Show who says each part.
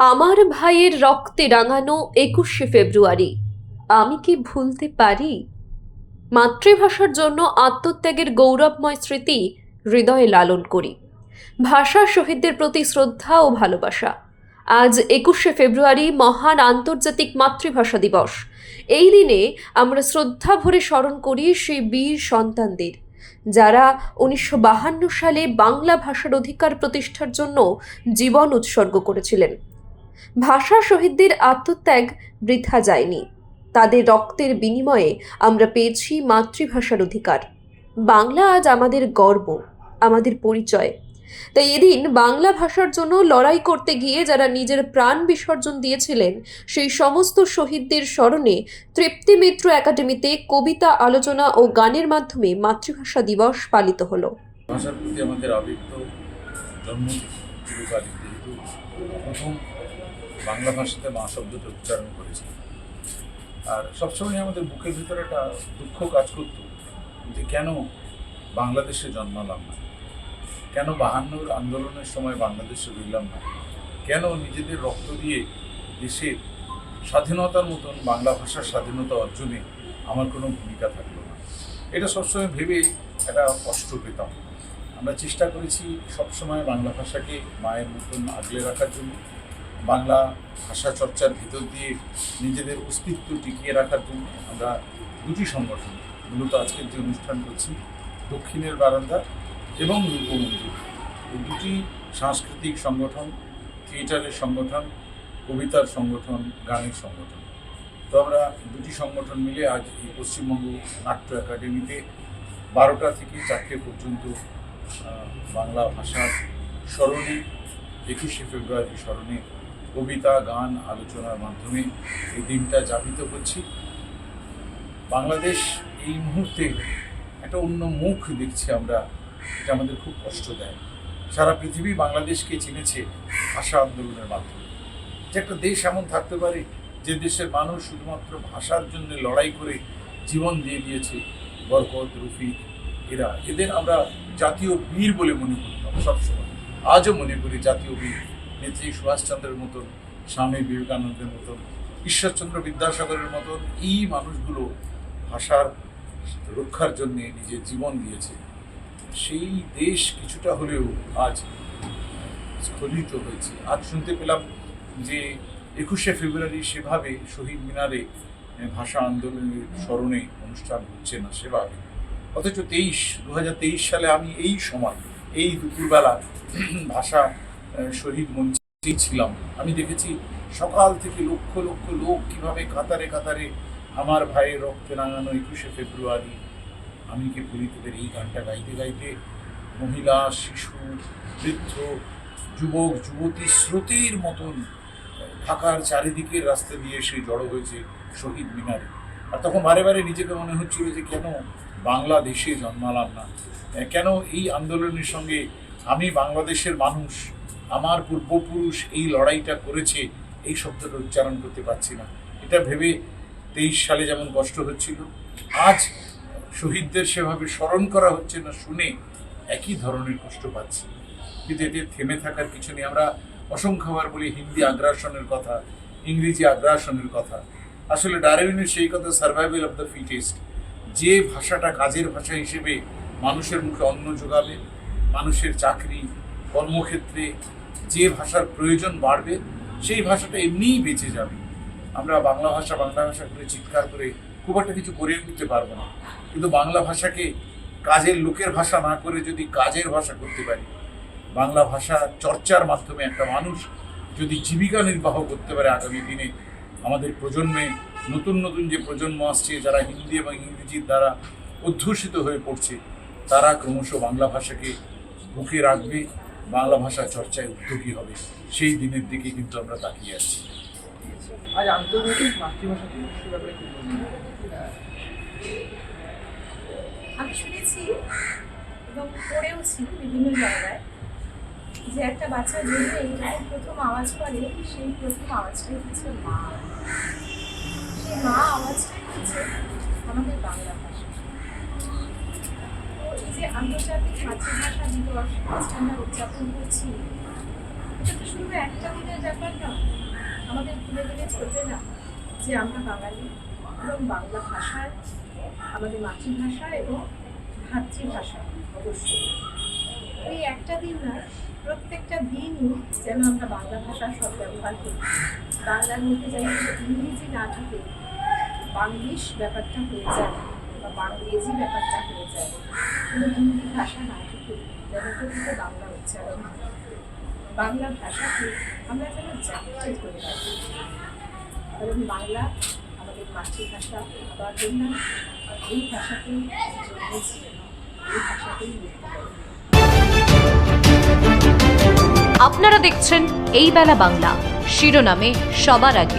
Speaker 1: আমার ভাইয়ের রক্তে রাঙানো একুশে ফেব্রুয়ারি। আমি কি ভুলতে পারি? মাতৃভাষার জন্য আত্মত্যাগের গৌরবময় স্মৃতি হৃদয়ে লালন করি। ভাষা শহীদদের প্রতি শ্রদ্ধা ও ভালোবাসা। আজ একুশে ফেব্রুয়ারি, মহান আন্তর্জাতিক মাতৃভাষা দিবস। এই দিনে আমরা শ্রদ্ধা ভরে স্মরণ করি সেই বীর সন্তানদের, যারা উনিশশো সালে বাংলা ভাষার অধিকার প্রতিষ্ঠার জন্য জীবন উৎসর্গ করেছিলেন। ভাষা শহীদদের আত্মত্যাগ বৃথা যায়নি। তাদের রক্তের বিনিময়ে আমরা পেয়েছি মাতৃভাষার অধিকার। বাংলা আজ আমাদের গর্ব, আমাদের পরিচয়। তাই এদিন বাংলা ভাষার জন্য লড়াই করতে গিয়ে যারা নিজের প্রাণ বিসর্জন দিয়েছিলেন, সেই সমস্ত শহীদদের স্মরণে তৃপ্তি মিত্র একাডেমিতে কবিতা, আলোচনা ও গানের মাধ্যমে মাতৃভাষা দিবস পালিত হলো।
Speaker 2: ভাষার প্রতি আমাদের আবেগ তো জন্ম প্রথম বাংলা ভাষাতে মা শব্দটা উচ্চারণ করেছি। আর সবসময় আমাদের বুকের ভিতরে একটা দুঃখ কাজ করতো যে কেন বাংলাদেশে জন্মালাম না? কেন বাহান্নর আন্দোলনের সময় বাংলাদেশে রইলাম না? কেন নিজেদের রক্ত দিয়ে দেশের স্বাধীনতার মতন বাংলা ভাষার স্বাধীনতা অর্জনে আমার কোনো ভূমিকা থাকল না? এটা সবসময় ভেবে একটা কষ্ট পেতাম। আমরা চেষ্টা করেছি সবসময় বাংলা ভাষাকে মায়ের মতন আগলে রাখার জন্য। বাংলা ভাষা চর্চার ভিতর দিয়ে নিজেদের অস্তিত্ব টিকিয়ে রাখার জন্য আমরা দুটি সংগঠন, মূলত আজকের যে অনুষ্ঠান করছি, দক্ষিণের বারান্দা এবং রূপমন্দির এই দুটি সাংস্কৃতিক সংগঠন, থিয়েটারের সংগঠন, কবিতার সংগঠন, গানের সংগঠন। তো আমরা দুটি সংগঠন মিলে আজ এই পশ্চিমবঙ্গ নাট্য একাডেমিতে বারোটা থেকে চারটে পর্যন্ত বাংলা ভাষার স্মরণে, একুশে ফেব্রুয়ারি স্মরণে কবিতা, গান, আলোচনার মাধ্যমে এই দিনটা যাপিত করছি। বাংলাদেশ এই মুহূর্তে একটা অন্য মুখ দেখছি আমরা এটা আমাদের খুব কষ্ট দেয়। সারা পৃথিবী বাংলাদেশকে চিনেছে ভাষা আন্দোলনের মাধ্যমে। যে একটা দেশ এমন থাকতে পারে, যে দেশের মানুষ শুধুমাত্র ভাষার জন্য লড়াই করে জীবন দিয়ে দিয়েছে, বরকত, রফিক, এরা। এদের আমরা জাতীয় বীর বলে মনে করতাম সবসময়। আজও মনে করি জাতীয় বীর। নেত্রী সুভাষচন্দ্রের মতন, স্বামী বিবেকানন্দের মতন, ঈশ্বরচন্দ্র বিদ্যাসাগরের মতন এই মানুষগুলো ভাষার রক্ষার জন্যে নিজের জীবন দিয়েছে। সেই দেশ কিছুটা হলেও আজ স্খলিত হয়েছে। আজ শুনতে পেলাম যে একুশে ফেব্রুয়ারি সেভাবে শহীদ মিনারে ভাষা আন্দোলনের স্মরণে অনুষ্ঠান হচ্ছে না সেভাবে। অথচ তেইশ দু সালে আমি এই সময়, এই দুপুরবেলা ভাষা শহীদ মঞ্চে ছিলাম। আমি দেখেছি সকাল থেকে লক্ষ লক্ষ লোক কীভাবে কাতারে কাতারে আমার ভাইয়ের রক্তে রাঙানো একুশে ফেব্রুয়ারি। আমি কি ভুলি তোদের এই গানটা গাইতে গাইতে মহিলা, শিশু, বৃদ্ধ, যুবক, যুবতী স্রোতের মতন ঢাকার চারিদিকের রাস্তা দিয়ে সে জড়ো হয়েছে শহীদ মিনারে। আর তখন বারে বারে নিজেকে মনে হচ্ছিল যে কেন বাংলাদেশে জন্মালাম না? কেন এই আন্দোলনের সঙ্গে আমি বাংলাদেশের মানুষ আমার পূর্বপুরুষ এই লড়াইটা করেছে, এই শব্দটা উচ্চারণ করতে পারছি না। এটা ভেবে তেইশ সালে যেমন কষ্ট হচ্ছিল, আজ শহীদদের সেভাবে স্মরণ করা হচ্ছে না শুনে একই ধরনের কষ্ট পাচ্ছি। কিন্তু এতে থেমে থাকার কিছু নেই। আমরা অসংখ্যবার বলি হিন্দি আগ্রাসনের কথা, ইংরেজি আগ্রাসনের কথা। আসলে ডারউইনের সেই কথা সার্ভাইভাল অফ দ্য ফিটেস্ট যে ভাষাটা কাজের ভাষা হিসেবে মানুষের মুখে অন্ন যোগাবে মানুষের চাকরি, কর্মক্ষেত্রে যে ভাষার প্রয়োজন বাড়বে, সেই ভাষাটা এমনিই বেঁচে যাবে। আমরা বাংলা ভাষা বাংলা ভাষা করে চিৎকার করে খুব একটা কিছু করে উঠতে পারব না। কিন্তু বাংলা ভাষাকে কাজের লোকের ভাষা না করে যদি কাজের ভাষা করতে পারি, বাংলা ভাষা চর্চার মাধ্যমে একটা মানুষ যদি জীবিকা নির্বাহ করতে পারে আগামী দিনে, আমাদের প্রজন্মে নতুন নতুন যে প্রজন্ম আসছে, যারা হিন্দি এবং ইংরেজির দ্বারা অধ্যুষিত হয়ে পড়ছে, তারা ক্রমশ বাংলা ভাষাকে বুকে রাখবে। বাংলা ভাষা চর্চায় উদ্যোগী হবে সেই দিনের দিকে কিন্তু আমরা তাকিয়ে আছি।
Speaker 3: আজ আন্তর্জাতিক মাতৃভাষা দিবসের ব্যাপারে কি
Speaker 4: আমি শুনেছি এবং পড়েওছি বিভিন্ন জায়গায় যে একটা বাচ্চা জন্মে যখন প্রথম আওয়াজ করে সেই প্রথম আওয়াজটাই হচ্ছে মা। সেই মা আওয়াজটাই হচ্ছে আমাদের বাংলা যে আন্তর্জাতিক মাতৃভাষা দিবস আজকে আমরা উদযাপন করছি, এটা তো শুধু একটা দিনের ব্যাপার না, আমাদের ভুলে গেলে চলবে না যে আমরা বাঙালি এবং বাংলা ভাষায়, আমাদের মাতৃভাষা এবং ভাতৃভাষা অবশ্যই। এই একটা দিন না, প্রত্যেকটা দিনই যেন আমরা বাংলা ভাষার সব ব্যবহার করি। বাংলার মধ্যে যেন ইংরেজি না থাকে, বাংলিশ ব্যাপারটা হয়ে যায়। বা ব্যাপারটা হয়ে যায়। কোনো হিন্দি ভাষা না বাংলা উচ্চারণ বাংলা ভাষাকে আমরা যেন জাগ্রত করে রাখি। কারণ বাংলা আমাদের মাতৃভাষা বললাম এই এই
Speaker 5: আপনারা দেখছেন এই বেলা বাংলা। শিরোনামে সবার আগে।